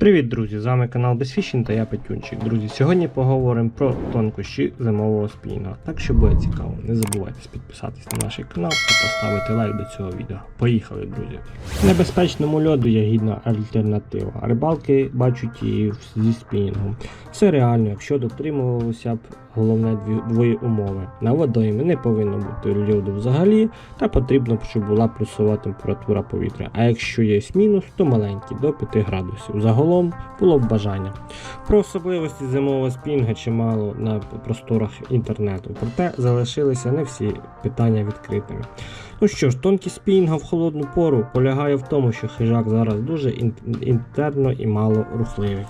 Привіт, друзі! З вами канал Безфішін та я Петюнчик. Друзі, сьогодні поговоримо про тонкощі зимового спінга. Так що буде цікаво, не забувайте підписатись на наш канал та поставити лайк до цього відео. Поїхали, друзі! Небезпечному льоду є гідна альтернатива. Рибалки бачать її зі спінінгом. Все реально, якщо дотримувалося б головне двої умови. На водоймі не повинно бути льоду взагалі, та потрібно, щоб була плюсова температура повітря. А якщо є мінус, то маленький до 5 градусів. Загалом було б бажання. Про особливості зимового спінга чимало на просторах інтернету, проте залишилися не всі питання відкритими. Ну що ж, тонкість спінга в холодну пору полягає в тому, що хижак зараз дуже інтерно і мало рухливий.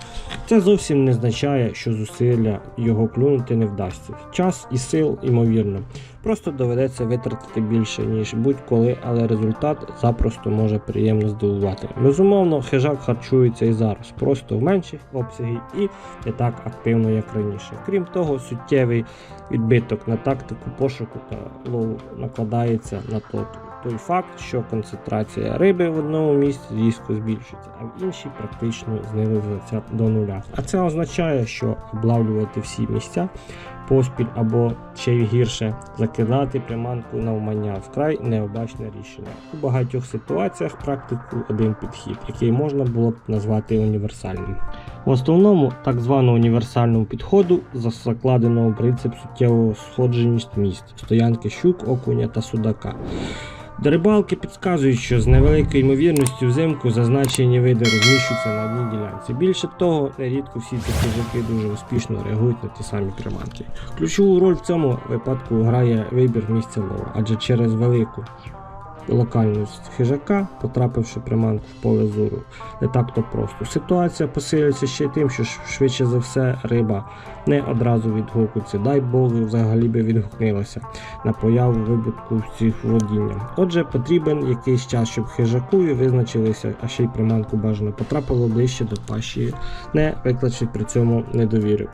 Це зовсім не означає, що зусилля його клюнути не вдасться. Час і сил, ймовірно. Просто доведеться витратити більше, ніж будь-коли, але результат запросто може приємно здивувати. Безумовно, хижак харчується і зараз, просто в менших обсягі і не так активно, як раніше. Крім того, суттєвий відбиток на тактику пошуку та лову накладається на той, той факт, що концентрація риби в одному місці різко збільшується, а в іншій практично знизиться до нуля. А це означає, що облавлювати всі місця поспіль або ще й гірше закидати приманку на вмання вкрай необачне рішення. У багатьох ситуаціях практику один підхід, який можна було б назвати універсальним. В основному так званому універсальному підходу закладено принцип суттєвого сходженість місць, стоянки щук, окуня та судака. Рибалки підказують, що з невеликою ймовірністю взимку зазначені види розміщуються на одній ділянці. Більше того, нерідко всі ці хижаки дуже успішно реагують на ті самі приманки. Ключову роль в цьому випадку грає вибір місця лова, адже через велику локальність хижака, потрапивши приманку в поле зору, не так то просто. Ситуація посилюється ще й тим, що швидше за все риба не одразу відгукується. Дай Бог взагалі би відгукнилася на появу вибутку цих водіння. Отже, потрібен якийсь час, щоб хижакові визначилися, а ще й приманку бажано потрапило ближче до пащі, не викличе при цьому недовіри.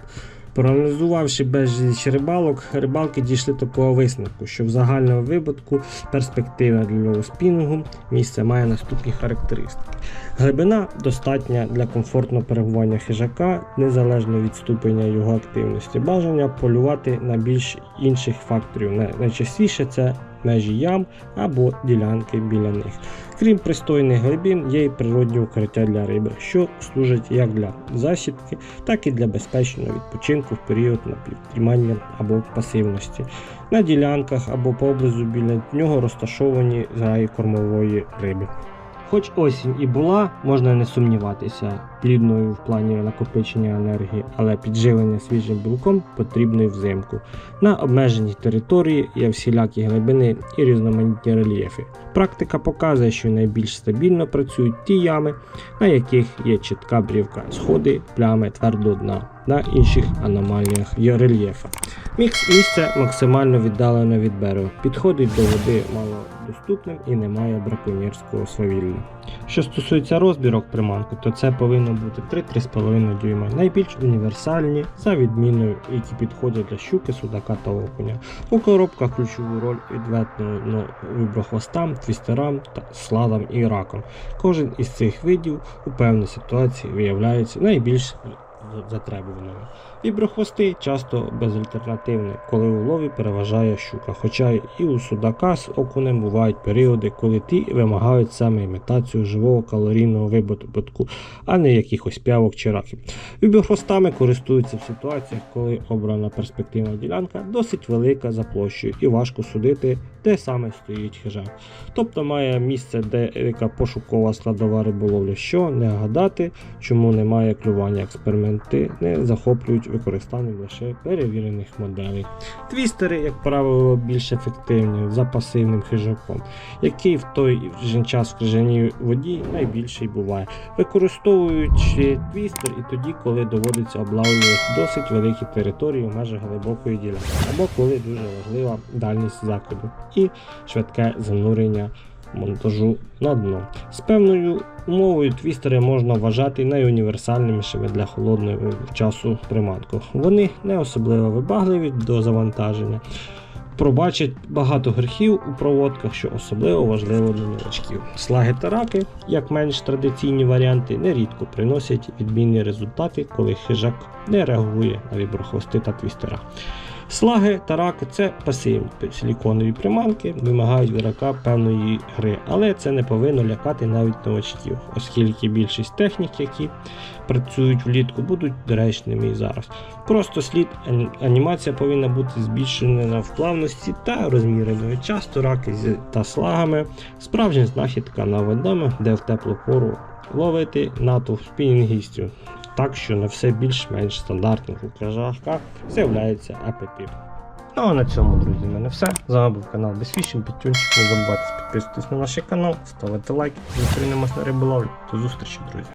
Проаналізувавши безліч рибалок, рибалки дійшли такого висновку, що в загальному випадку перспектива для лоу-спінгу місце має наступні характеристики. Глибина достатня для комфортного перебування хижака, незалежно від ступеня його активності. Бажання полювати на більш інших факторів. Найчастіше це межі ям або ділянки біля них. Крім пристойних глибин, є й природні укриття для риби, що служать як для засідки, так і для безпечного відпочинку в період напівтримання або пасивності. На ділянках або поблизу біля нього розташовані зграї кормової риби. Хоч осінь і була, можна не сумніватися, плідною в плані накопичення енергії, але підживлення свіжим білком потрібно й взимку. На обмеженій території є всілякі глибини і різноманітні рельєфи. Практика показує, що найбільш стабільно працюють ті ями, на яких є чітка брівка, сходи, плями твердого дна. На інших аномаліях рельєфа. Мікс місце максимально віддалено від берега, підходить до води малодоступним і не має браконьєрського свавілля. Що стосується розбірок приманки, то це повинно бути 3-3,5 дюйма, найбільш універсальні за відміною, які підходять для щуки, судака та окуня. У коробках ключову роль відведено виброхвостам, твістерам та сладам і ракам. Кожен із цих видів у певній ситуації виявляється найбільш затребуваними. Віброхвости часто безальтернативні, коли у лові переважає щука. Хоча і у судака з окунем бувають періоди, коли ті вимагають саме імітацію живого калорійного вибутку, а не якихось п'явок чи раків. Віброхвостами користуються в ситуаціях, коли обрана перспективна ділянка досить велика за площею і важко судити, де саме стоїть хижак. Тобто має місце деяка пошукова складова риболовля, що не гадати, чому немає клювання експерименти, не захоплюють використанням лише перевірених моделей. Твістери, як правило, більш ефективні за пасивним хижаком, який в той же час в крижаній воді найбільший буває, використовуючи твістер і тоді, коли доводиться облавлювати досить великі території в межах глибокої ділянки, або коли дуже важлива дальність закиду і швидке занурення монтажу на дно. З певною умовою твістери можна вважати найуніверсальнішими для холодного часу приманку. Вони не особливо вибагливі до завантаження. пробачать багато гріхів у проводках, що особливо важливо для новачків. Слаги та раки, як менш традиційні варіанти, нерідко приносять відмінні результати, коли хижак не реагує на віброхвости та твістера. Слаги та раки це пасивні силіконові приманки, вимагають від рака певної гри, але це не повинно лякати навіть новачків, оскільки більшість технік, які працюють влітку, будуть доречними і зараз. Просто слід анімація повинна бути збільшена в плавності та розміреною. Часто раки та слагами справжня знахідка на водомах, де в теплу пору ловити натовп спінінгістів. Так що на все більш-менш стандартних укажах з'являється апетит. Ну а на цьому, друзі, в мене все. З вами був канал Безфішін, Підтюнчик. Не забувайте підписуватись на наш канал, ставити лайки. Зустрінемось на риболовлі. До зустрічі, друзі.